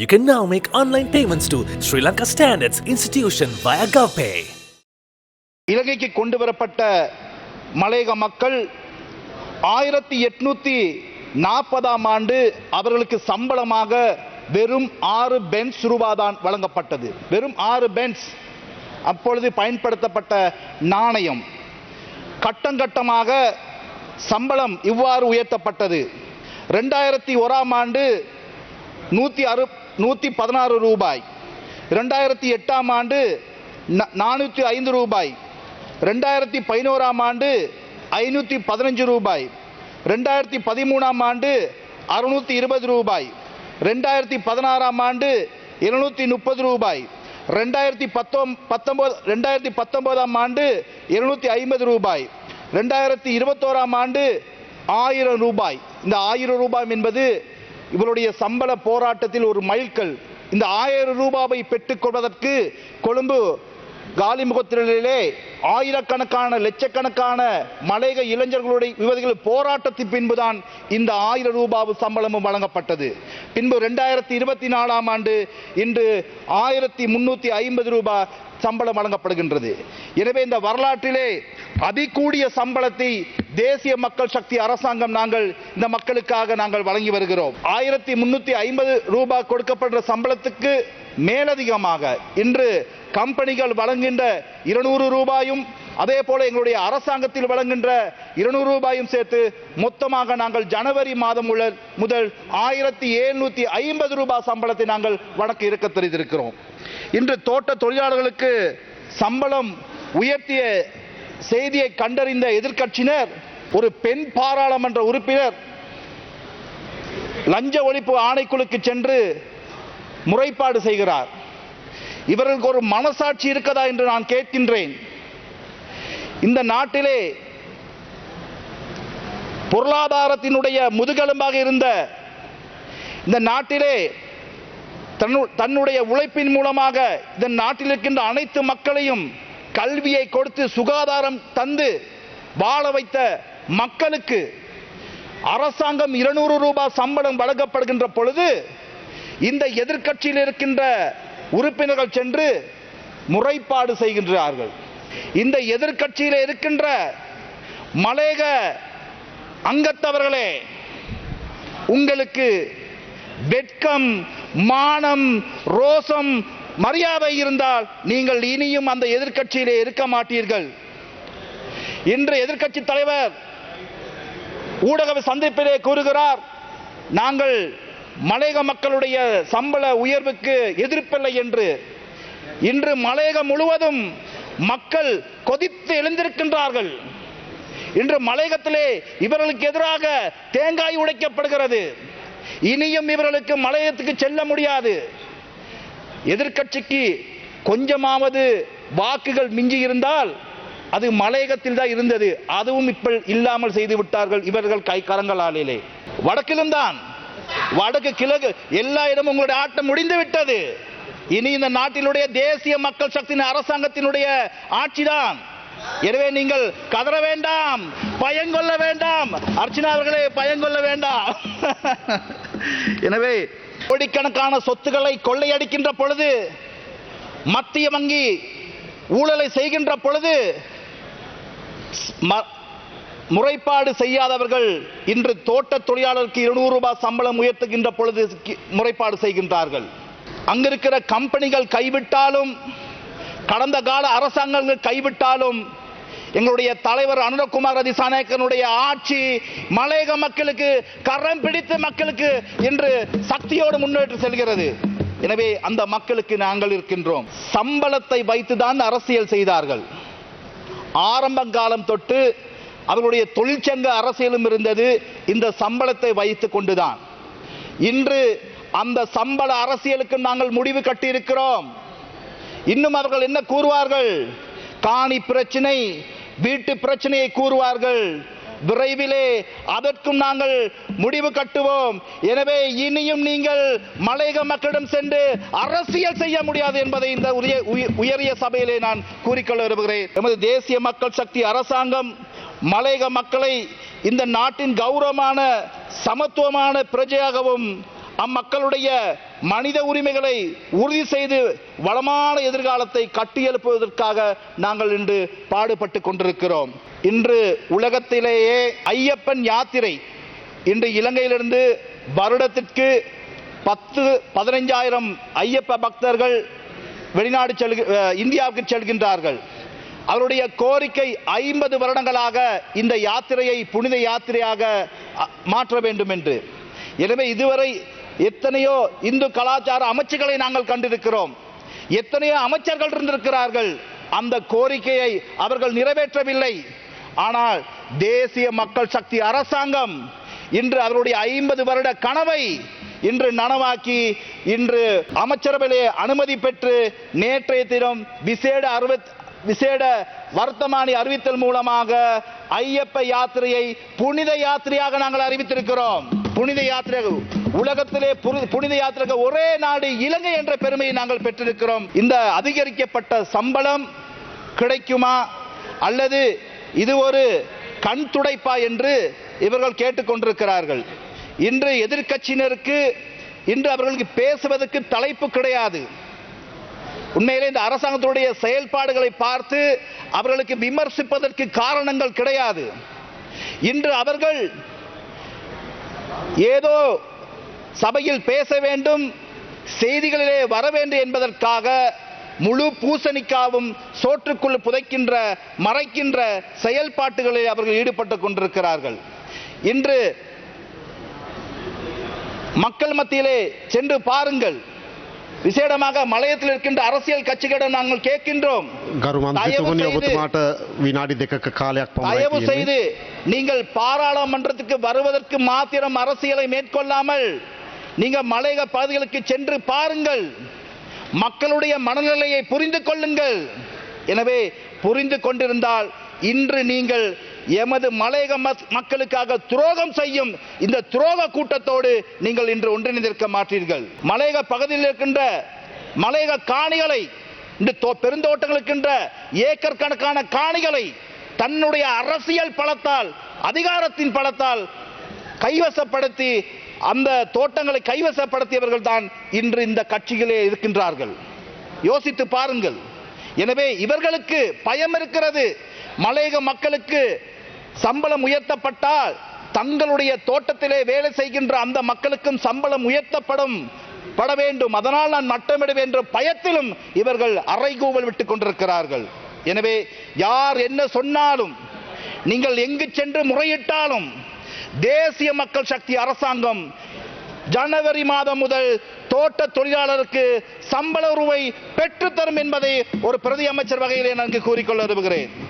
You can now make online payments to Sri Lanka Standards Institution via GovPay. இலங்கைக்கு கொண்டு வரப்பட்ட மலையக மக்கள் ஆயிரத்தி எட்நூத்தி நாற்பதாம் ஆண்டு அவர்களுக்கு சம்பளமாக வெறும் ஆறு பென்ஸ் ரூபாதான் வழங்கப்பட்டது. வெறும் ஆறு பென்ஸ் அப்பொழுது பயன்படுத்தப்பட்ட நாணயம். கட்டங்கட்டமாக சம்பளம் இவ்வாறு உயர்த்தப்பட்டது. ரெண்டாயிரத்தி ஓராம் ஆண்டு நூற்றி அறு நூற்றி பதினாறு ரூபாய். ரெண்டாயிரத்தி எட்டாம் ஆண்டு நானூற்றி ஐந்து ரூபாய். ரெண்டாயிரத்தி பதினோராம் ஆண்டு ஐநூற்றி பதினஞ்சு ரூபாய். ரெண்டாயிரத்தி பதிமூணாம் ஆண்டு அறுநூற்றி இருபது ரூபாய். ரெண்டாயிரத்தி பதினாறாம் ஆண்டு இருநூற்றி முப்பது ரூபாய். ரெண்டாயிரத்தி பத்தொம் பத்தொம்போது ரெண்டாயிரத்தி பத்தொம்போதாம் ஆண்டு இருநூற்றி ஐம்பது ரூபாய். ரெண்டாயிரத்தி இருபத்தோராம் ஆண்டு ஆயிரம் ரூபாய். இந்த ஆயிரம் ரூபாய் என்பது இவருடைய சம்பள போராட்டத்தில் ஒரு மைல்கல். இந்த ஆயிரம் ரூபாவை பெற்றுக்கொள்வதற்கு கொழும்பு காலிமுகத்திலே ஆயிரக்கணக்கான லட்சக்கணக்கான மலையக இளைஞர்களுடைய யுவதிகள் போராட்டத்தின் பின்புதான் இந்த ஆயிரம் ரூபாய் சம்பளமும் வழங்கப்பட்டது. பின்பு ரெண்டாயிரத்தி இருபத்தி நாலாம் ஆண்டு இன்று ஆயிரத்தி முன்னூத்தி ஐம்பது ரூபாய் சம்பளம் வழங்கப்படுகின்றது. எனவே இந்த வரலாற்றிலே அதிகூடிய சம்பளத்தை தேசிய மக்கள் சக்தி அரசாங்கம் நாங்கள் இந்த மக்களுக்காக நாங்கள் வழங்கி வருகிறோம். ஆயிரத்தி முன்னூத்தி ஐம்பது ரூபாய் கொடுக்கப்படுற சம்பளத்துக்கு மேலதிகமாக இன்று கம்பெனிகள் வழங்குகின்ற இருநூறு ரூபாயும் அதே போல எங்களுடைய அரசாங்கத்தில் வழங்குகின்ற இருநூறு ரூபாயும் சேர்த்து மொத்தமாக நாங்கள் ஜனவரி மாதம் உள்ள முதல் ஆயிரத்தி எழுநூத்தி ஐம்பது ரூபாய் சம்பளத்தை நாங்கள் வழக்கு இருக்க தெரிந்திருக்கிறோம் இன்று தோட்ட தொழிலாளர்களுக்கு சம்பளம் உயர்த்திய செய்தியை கண்டறிந்த எதிர்க்கட்சியினர் ஒரு பெண் பாராளுமன்ற உறுப்பினர் லஞ்ச ஒழிப்பு ஆணைக்குழுக்கு சென்று முறைப்பாடு செய்கிறார். இவர்களுக்கு ஒரு மனசாட்சி இருக்கதா என்று நான் கேட்கின்றேன். இந்த நாட்டிலே பொருளாதாரத்தினுடைய முதுகெலும்பாக இருந்த இந்த நாட்டிலே தன்னு- தன்னுடைய உழைப்பின் மூலமாக இந்த நாட்டில் இருக்கின்ற அனைத்து மக்களையும் கல்வியை கொடுத்து சுகாதாரம் தந்து வாழ வைத்த மக்களுக்கு அரசாங்கம் இருநூறு ரூபாய் சம்பளம் வழங்கப்படுகின்ற பொழுது இந்த எதிர்க்கட்சியில் இருக்கின்ற உறுப்பினர்கள் சென்று முறைப்பாடு செய்கின்றார்கள். இந்த எதிர்க்கட்சியில் இருக்கின்ற மலேக அங்கத்தவர்களே உங்களுக்கு வெட்கம் மானம் ரோசம் மரியாதை இருந்தால் நீங்கள் இனியும் அந்த எதிர்க்கட்சியிலே இருக்க மாட்டீர்கள். இன்று எதிர்க்கட்சி தலைவர் ஊடக சந்திப்பிலே கூறுகிறார் நாங்கள் மலையக மக்களுடைய சம்பள உயர்வுக்கு எதிர்ப்பில்லை என்று இன்று மலையகம் முழுவதும் மக்கள் கொதித்து எழுந்திருக்கின்றார்கள். இன்று மலையகத்திலே இவர்களுக்கு எதிராக தேங்காய் உடைக்கப்படுகிறது. இனியும் இவர்களுக்கு மலையகத்துக்கு செல்ல முடியாது. எதிர்க்கட்சிக்கு கொஞ்சமாவது வாக்குகள் மிஞ்சி இருந்தால் அது மலையகத்தில் தான் இருந்தது. அதுவும் இப்ப இல்லாமல் செய்து விட்டார்கள் இவர்கள் கை கரங்களாலே வடக்கிலும் தான். வடக்கு கிழக்கு எல்லா இடமும் உங்களுடைய ஆட்டம் முடிந்து விட்டது இனி இந்த நாட்டினுடைய தேசிய மக்கள் சக்தியின் அரசாங்கத்தினுடைய ஆட்சிதான். எனவே நீங்கள் கதற வேண்டாம் பயங்கொள்ள வேண்டாம். அர்ச்சனா அவர்களே பயங்கொள்ள வேண்டாம். எனவே கோடிக்கணக்கான சொத்துக்களை கொள்ளையடிக்கின்ற பொழுது மத்திய வங்கி ஊழலை செய்கின்ற பொழுது முறைப்பாடு செய்யாதவர்கள் இன்று தோட்ட தொழிலாளருக்கு இருநூறு ரூபாய் சம்பளம் உயர்த்துகின்ற பொழுது கி- முறைப்பாடு செய்கின்றார்கள். அங்கிருக்கிற கம்பெனிகள் கைவிட்டாலும் கடந்த கால அரசாங்கங்கள் கைவிட்டாலும் எங்களுடைய தலைவர் அனுரகுமார் அதிசாநாயக்கனுடைய ஆட்சி மலையக மக்களுக்கு கரம் பிடித்து மக்களுக்கு இன்று சக்தியோடு முன்னேற்று செல்கிறது. எனவே அந்த மக்களுக்கு நாங்கள் இருக்கின்றோம். சம்பளத்தை வைத்துதான் அரசியல் செய்தார்கள். ஆரம்ப காலம் தொட்டு அவர்களுடைய தொழிற்சங்க அரசியலும் இருந்தது. இந்த சம்பளத்தை வைத்து கொண்டுதான். இன்று அந்த சம்பள அரசியலுக்கு நாங்கள் முடிவு கட்டியிருக்கிறோம். இன்னும் அவர்கள் என்ன கூறுவார்கள்? காணி பிரச்சனை வீட்டு பிரச்சனையை கூறுவார்கள். விரைவிலே அதற்கும் நாங்கள் முடிவு கட்டுவோம். எனவே இனியும் நீங்கள் மலையக மக்களிடம் சென்று அரசியல் செய்ய முடியாது என்பதை இந்த உயரிய சபையிலே நான் கூறிக்கொள்ள விரும்புகிறேன். எமது தேசிய மக்கள் சக்தி அரசாங்கம் மலையக மக்களை இந்த நாட்டின் கௌரவமான சமத்துவமான பிரஜையாகவும் அம்மக்களுடைய மனித உரிமைகளை உறுதி செய்து வளமான எதிர்காலத்தை கட்டியெழுப்புவதற்காக நாங்கள் இன்று பாடுபட்டு கொண்டிருக்கிறோம். இன்று உலகத்திலேயே ஐயப்பன் யாத்திரை இன்று இலங்கையிலிருந்து வருடத்திற்கு பத்து பதினைஞ்சாயிரம் ஐயப்ப பக்தர்கள் வெளிநாடு செல்க இந்தியாவுக்கு செல்கின்றார்கள். அவருடைய கோரிக்கை ஐம்பது வருடங்களாக இந்த யாத்திரையை புனித யாத்திரையாக மாற்ற வேண்டும் என்று. எனவே இதுவரை எத்தனையோ இந்து கலாச்சார அமைச்சுகளை நாங்கள் கண்டிருக்கிறோம். எத்தனையோ அமைச்சர்கள் இருந்திருக்கிறார்கள். அந்த கோரிக்கையை அவர்கள் நிறைவேற்றவில்லை. ஆனால் தேசிய மக்கள் சக்தி அரசாங்கம் இன்று அவருடைய ஐம்பது வருட கனவை இன்று நனவாக்கி இன்று அமைச்சரவையிலே அனுமதி பெற்று நேற்றைய தினம் விசேட அறுபத் விசேட வர்த்தமானி அறிவித்தல் மூலமாக ஐயப்ப யாத்திரையை புனித யாத்திரையாக நாங்கள் அறிவித்திருக்கிறோம். புனித யாத்திரை உலகத்திலே புனி- புனித யாத்திரை ஒரே நாடு இலங்கை என்ற பெருமையை நாங்கள் பெற்றிருக்கிறோம். இந்த அதிகரிக்கப்பட்ட சம்பளம் கிடைக்குமா? அல்லது இது ஒரு கண் துடைப்பா என்று இவர்கள் கேட்டுக்கொண்டிருக்கிறார்கள். இன்று எதிர்க்கட்சியினருக்கு இன்று அவர்களுக்கு பேசுவதற்கு தலைப்பு கிடையாது. உண்மையிலே இந்த அரசாங்கத்துடைய செயல்பாடுகளை பார்த்து அவர்களுக்கு விமர்சிப்பதற்கு காரணங்கள் கிடையாது. இன்று அவர்கள் ஏதோ சபையில் பேச வேண்டும் செய்திகளிலே வர வேண்டும் என்பதற்காக முழு பூசணிக்காவும் சோற்றுக்குள் புதைக்கின்ற மறைக்கின்ற செயல்பாட்டுகளில் அவர்கள் ஈடுபட்டு கொண்டிருக்கிறார்கள். இன்று மக்கள் மத்தியிலே சென்று பாருங்கள். விசேடமாக மலையத்தில் இருக்கின்ற அரசியல் கட்சிகளிடம் நாங்கள் கேட்கின்றோம். தயவு செய்து நீங்கள் பாராளுமன்றத்துக்கு வருவதற்கு மாத்திரம் அரசியலை மேற்கொள்ளாமல் நீங்கள் மலையக பகுதிகளுக்கு சென்று பாருங்கள். மக்களுடைய மனநிலையை புரிந்து கொள்ளுங்கள். எனவே புரிந்து கொண்டிருந்தால் இன்று நீங்கள் எமது மலையக மஸ்- மக்களுக்காக துரோகம் செய்யும் இந்த துரோக கூட்டத்தோடு நீங்கள் இன்று ஒன்றிணைந்திருக்க மாட்டீர்கள். மலையக பகுதியில் இருக்கின்ற மலையக காணிகளை இந்த தோ- ஏக்கர் கணக்கான காணிகளை தன்னுடைய அரசியல் பலத்தால் அதிகாரத்தின் பலத்தால் கைவசப்படுத்தி அந்த தோட்டங்களை கைவசப்படுத்தியவர்கள் தான் இன்று இந்த கட்சிகளே இருக்கின்றார்கள். யோசித்து பாருங்கள். எனவே இவர்களுக்கு பயம் இருக்கிறது. மலையக மக்களுக்கு சம்பளம் உயர்த்தப்பட்டால் தங்களுடைய தோட்டத்திலே வேலை செய்கின்ற அந்த மக்களுக்கும் சம்பளம் உயர்த்தப்படும். பட வேண்டும். அதனால் நான் மட்டமிடுவேன் என்ற பயத்திலும் இவர்கள் அறைகூவல் விட்டுக் கொண்டிருக்கிறார்கள். எனவே யார் என்ன சொன்னாலும் நீங்கள் எங்கு சென்று முறையிட்டாலும் தேசிய மக்கள் சக்தி அரசாங்கம் ஜனவரி மாதம் முதல் தோட்ட தொழிலாளருக்கு சம்பள உருவை பெற்றுத்தரும் என்பதை ஒரு பிரதி அமைச்சர் வகையிலே நான் கூறிக்கொள்ள விரும்புகிறேன்.